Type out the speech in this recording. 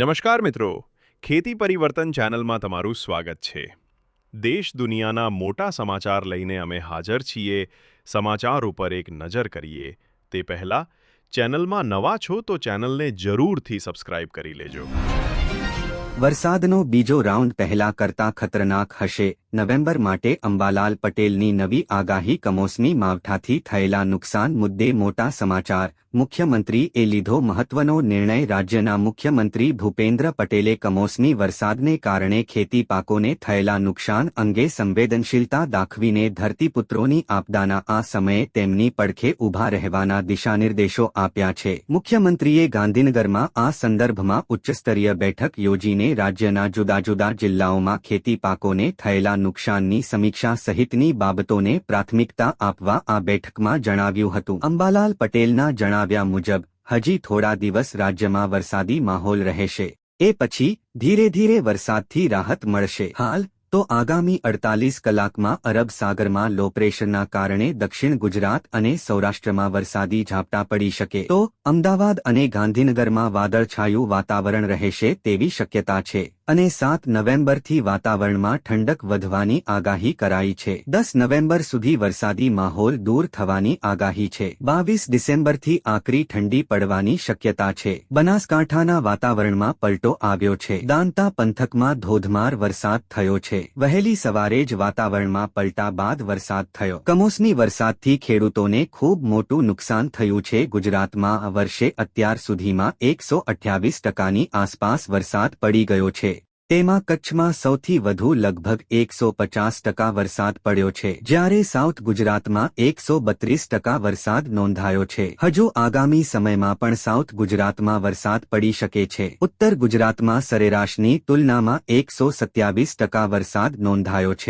નમસ્કાર મિત્રો. ખેતી પરિવર્તન ચેનલમાં તમારું સ્વાગત છે. દેશ દુનિયાના મોટા સમાચાર લઈને અમે હાજર છીએ. સમાચાર ઉપર એક નજર કરીએ. તે પહેલાં, ચેનલમાં નવા છો તો ચેનલને જરૂરથી સબસ્ક્રાઇબ કરી લેજો. વરસાદનો બીજો રાઉન્ડ પહેલા કરતા ખતરનાક હશે. નવેમ્બર માટે અંબાલાલ પટેલની નવી આગાહી કમોસમી માવઠાથી થયેલા નુકસાન મુદ્દે મોટા સમાચાર. મુખ્યમંત્રીએ લીધો મહત્વનો નિર્ણય. રાજ્યના મુખ્યમંત્રી ભૂપેન્દ્ર પટેલે કમોસમી વરસાદને કારણે ખેતી પાકોને થયેલા નુકસાન અંગે સંવેદનશીલતા દાખવીને ધરતીપુત્રોની આપદાના આ સમયે તેમની પડખે ઊભા રહેવાના દિશાનિર્દેશો આપ્યા છે. મુખ્યમંત્રીએ ગાંધીનગરમાં આ સંદર્ભમાં ઉચ્ચસ્તરીય બેઠક યોજીને રાજ્યના જુદા જુદા જિલ્લાઓમાં ખેતી પાકોને થયેલા નુકસાનની સમીક્ષા સહિતની બાબતોને પ્રાથમિકતા આપવા આ બેઠકમાં જણાવ્યું હતું. અંબાલાલ પટેલના જણાવ્યા મુજબ, હજી થોડા દિવસ રાજ્યમાં વરસાદી માહોલ રહેશે. એ પછી, ધીરે ધીરે વરસાદથી રાહત મળશે. હાલ, તો આગામી અડતાલીસ કલાકમાં અરબ સાગરમાં લો પ્રેશરના કારણે દક્ષિણ ગુજરાત અને સૌરાષ્ટ્રમાં વરસાદી ઝાપટા પડી શકે. તો, અમદાવાદ અને ગાંધીનગરમાં વાદળછાયું વાતાવરણ રહેશે તેવી શક્યતા છે. અને સાત નવેમ્બરથી વાતાવરણમાં ઠંડક વધવાની આગાહી કરાઈ છે. દસ નવેમ્બર સુધી વરસાદી માહોલ દૂર થવાની આગાહી છે. બાવીસ ડિસેમ્બરથી આકરી ઠંડી પડવાની શક્યતા છે. બનાસકાંઠાના વાતાવરણમાં પલટો આવ્યો છે. દાંતા પંથકમાં ધોધમાર વરસાદ થયો છે. વહેલી સવારે જ વાતાવરણમાં પલટા બાદ વરસાદ થયો. કમોસમી વરસાદથી ખેડૂતોને ખૂબ મોટું નુકસાન થયું છે. ગુજરાતમાં આ વર્ષે અત્યાર સુધીમાં એકસો અઠ્યાવીસ ટકાની આસપાસ વરસાદ પડી ગયો છે. તેમાં કચ્છમાં સૌથી વધુ લગભગ એકસો પચાસ ટકા વરસાદ પડ્યો છે, જ્યારે સાઉથ ગુજરાતમાં એકસો બત્રીસ ટકા વરસાદ નોંધાયો છે. હજુ આગામી સમયમાં પણ સાઉથ ગુજરાતમાં વરસાદ પડી શકે છે. ઉત્તર ગુજરાતમાં સરેરાશની તુલનામાં એકસો સત્યાવીસ ટકા વરસાદ નોંધાયો છે.